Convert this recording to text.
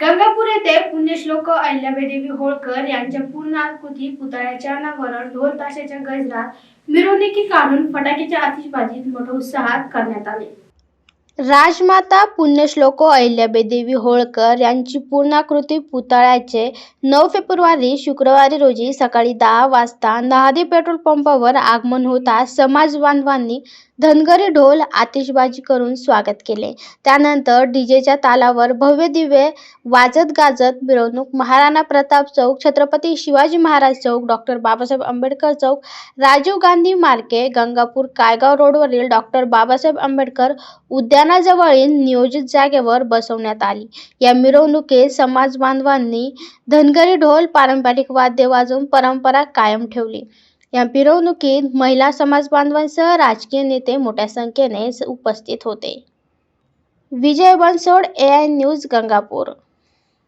गंगापूर येथे पुण्यश्लोक अहिल्याबाई होळकर यांच्या पूर्णाकृती पुतळ्याच्या अनावरण ढोल ताशाच्या गजरात मिरवणुकी काढून फटाक्याच्या आतिषबाजीत मोठ्या उत्साहात करण्यात आले. राजमाता पुण्यश्लोको अहिल्याबाई देवी होळकर यांची पूर्णाकृती पुतळ्याचे नऊ फेब्रुवारी शुक्रवारी रोजी सकाळी दहा वाजता नहादी पेट्रोल पंपावर आगमन होता. समाज बांधवांनी धनगरी ढोल आतिषबाजी करून स्वागत केले. त्यानंतर डीजेच्या तालावर भव्य दिवे वाजत गाजत मिरवणूक महाराणा प्रताप चौक छत्रपती शिवाजी महाराज चौक डॉक्टर बाबासाहेब आंबेडकर चौक राजीव गांधी मार्के गंगापूर कायगाव रोडवरील डॉक्टर बाबासाहेब आंबेडकर उद्यान उद्यानाजवळील नियोजित जागेवर बसवण्यात आली. या मिरवणुकीत समाज बांधवांनी धनगरी ढोल पारंपरिक वाद्य वाजवून परंपरा कायम ठेवली. या मिरवणुकीत महिला समाज बांधवांसह राजकीय नेते मोठ्या संख्येने उपस्थित होते. Vijay Bansod A I news Gangapur.